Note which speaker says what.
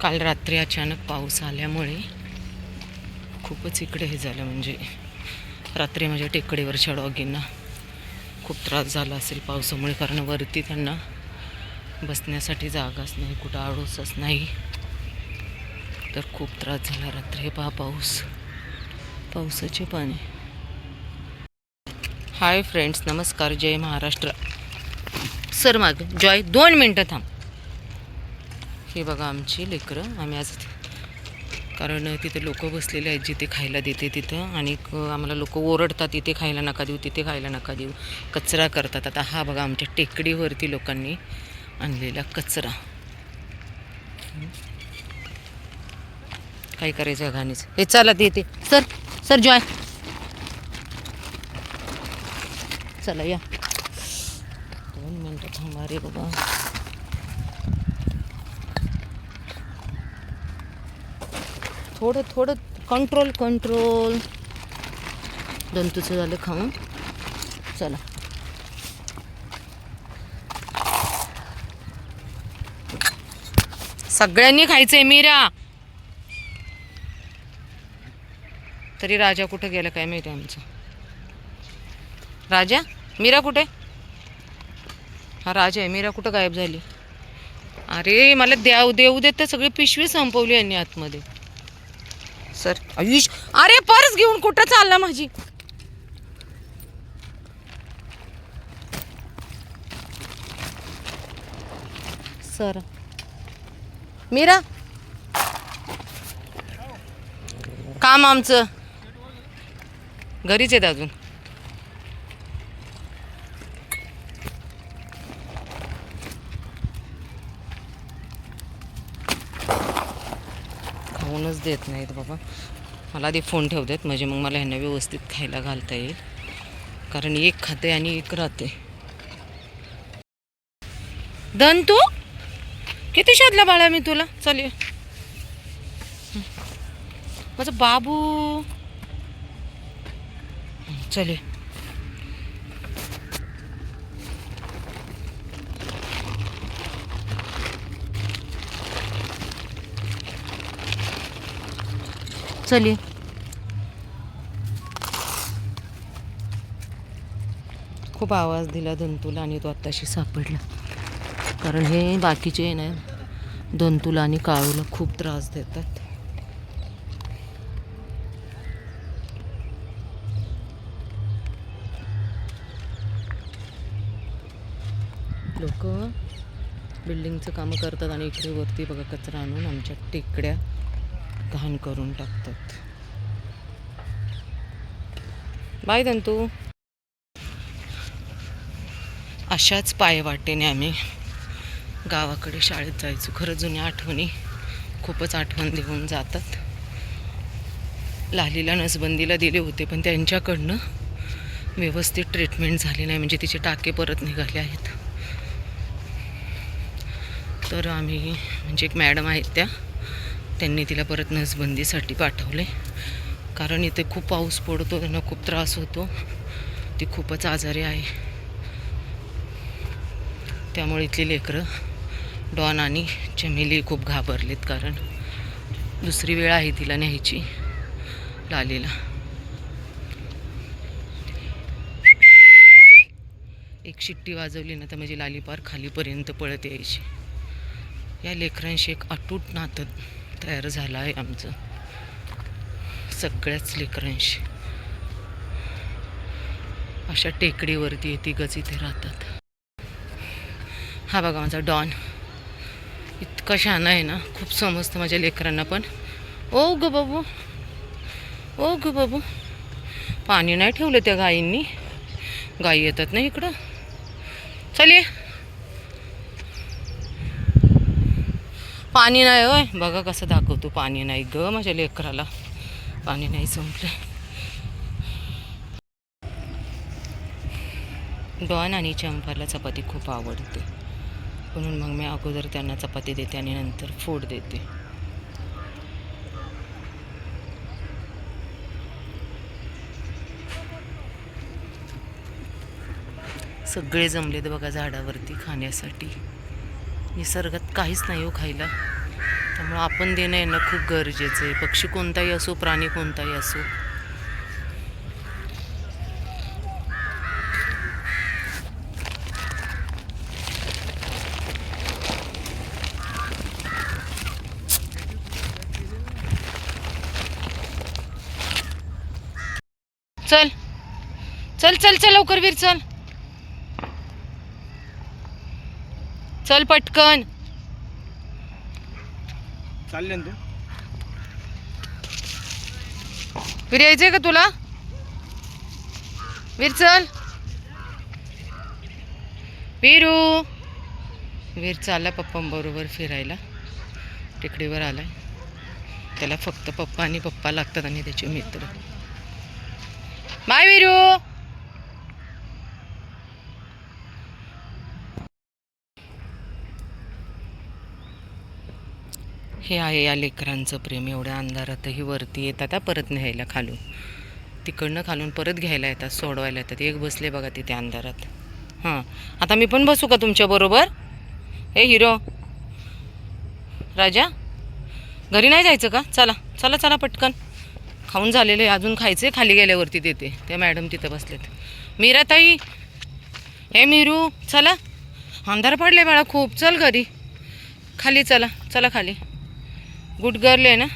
Speaker 1: काल रात्री अचानक पाऊस आल्यामुळे खूपच इकडे हे झालं. म्हणजे रात्री माझ्या टेकडीवरच्या डॉगींना खूप त्रास झाला असेल पावसामुळे कारण वरती त्यांना बसण्यासाठी जागाच नाही कुठं आडोसच नाही. तर खूप त्रास झाला रात्री. हे पहा पाऊस. पावसाचे पाणी. हाय फ्रेंड्स नमस्कार. जय महाराष्ट्र. सर माग जॉय दोन मिनटं थांब. हे बघा आमची लेकरं. आम्ही आज कारण तिथे लोक बसलेले आहेत जिथे खायला देते तिथं. आणि आम्हाला लोक ओरडतात इथे खायला नका देऊ तिथे खायला नका देऊ. कचरा करतात. आता हा बघा आमच्या टेकडीवरती लोकांनी आणलेला कचरा. काय करायचं घाणीच? हे चला ते येते सर सर जॉय चला या. दोन मिनटं थांबा रे बाबा. थोडं थोडं कंट्रोल कंट्रोल दंतूचं झालं खाऊन. चला. सगळ्यांनी खायचंय मीरा. तरी राजा कुठं गेला काय माहिती आमचं? राजा? मीरा कुठे? हा राजा आहे. मीरा कुठं गायब झाली? अरे मला द्याव देऊ देत तर सगळी पिशवी संपवली यांनी आतमध्ये. सर. आयुष अरे पर्स घेऊन कुठं चालला माझी? सर. मीरा? काम आमचं. घरीच आहेत अजून. राहूनच देत नाहीत बाबा. मला आधी फोन ठेव देत म्हणजे मग मला ह्यांना व्यवस्थित खायला घालता येईल. कारण एक खाते आणि एक राहते. दन तू? किती शोधला बाळा मी तुला? चल माझा बाबू. हं, चल चल. खूप आवाज दिला दंतूला आणि तो आत्ताशी सापडला. कारण हे बाकीचे ना दंतूला आणि काळूला खूप त्रास देतात. लोक बिल्डिंगचं कामं करतात आणि इकडे वरती बघा कचरा आणून आमच्या टेकड्या. घाण करून टाकतात. बाय दंतू. अशाच पायवाटेने आम्ही गावाकडे शाळेत जायचो. खरं जुन्या आठवणी खूपच आठवण देऊन जातात. लालीला नसबंदीला दिले होते पण त्यांच्याकडनं व्यवस्थित ट्रीटमेंट झाली नाही म्हणजे तिचे टाके परत निघाले आहेत. तर आम्ही म्हणजे एक मॅडम आहेत त्या त्यांनी तिला परत नसबंदीसाठी पाठवले. कारण इथे खूप पाऊस पडतो त्यांना खूप त्रास होतो. ती खूपच आजारी आहे. त्यामुळे इथली लेकरं डॉन आणि चमेली खूप घाबरलेत कारण दुसरी वेळ आहे तिला न्यायची लालीला. एक शिट्टी वाजवली ना तर माझी लाली पार खालीपर्यंत पळत यायची. या लेकरांशी एक अटूट नातं तयार झालं आहे आमचं. सगळ्याच लेकरांशी. अशा टेकडीवरती तिघच इथे राहतात. हा बघा माझा डॉन. इतका छान आहे ना खूप समजतं माझ्या लेकरांना पण. ओ ग बाबू. ओ ग बाबू. पाणी नाही ठेवलं त्या गायींनी. गायी येतात ना इकडं. चल ये पाणी नाही होय बघा कसं दाखवतो पाणी नाही ग माझ्या लेकराला. पाणी नाही संपलं. डॉन आणि चंपाला चपाती खूप आवडते. म्हणून मग मी अगोदर त्यांना चपाती देते आणि नंतर फोड देते. सगळे जमलेत बघा झाडावरती खाण्यासाठी. निसर्गात काहीच नाही हो खायला. त्यामुळं आपण देणं येणं खूप गरजेचं आहे. पक्षी कोणताही असो प्राणी कोणताही असो. चल. चल चल चल लवकर वीर चल. चल पटकन.
Speaker 2: चालले ना तू.
Speaker 1: वीर यायचंय का तुला? वीर चल. वीरू. वीर चालला पप्पांबरोबर फिरायला. टेकडीवर आलाय. त्याला फक्त पप्पा आणि पप्पा लागतात आणि त्याचे मित्र. बाय वीरू. हे आहे या लेकरांचं प्रेम? एवढ्या अंधारातही वरती येतात परत न्यायला खालून. तिकडनं खालून परत घ्यायला येतात सोडवायला येतात. एक बसले बघा तिथे अंधारात. हां. आता मी पण बसू का तुमच्याबरोबर हे हिरो. राजा? घरी नाही जायचं का? चला चला चला पटकन. खाऊन झालेले अजून खायचे खाली गेल्यावरती देते. त्या मॅडम तिथं बसलेत. मीराताई. हे मीरू चला. अंधार पडले बाळा खूप. चल घरी. खाली चला चला खाली. गुड गर्ल आहे ना?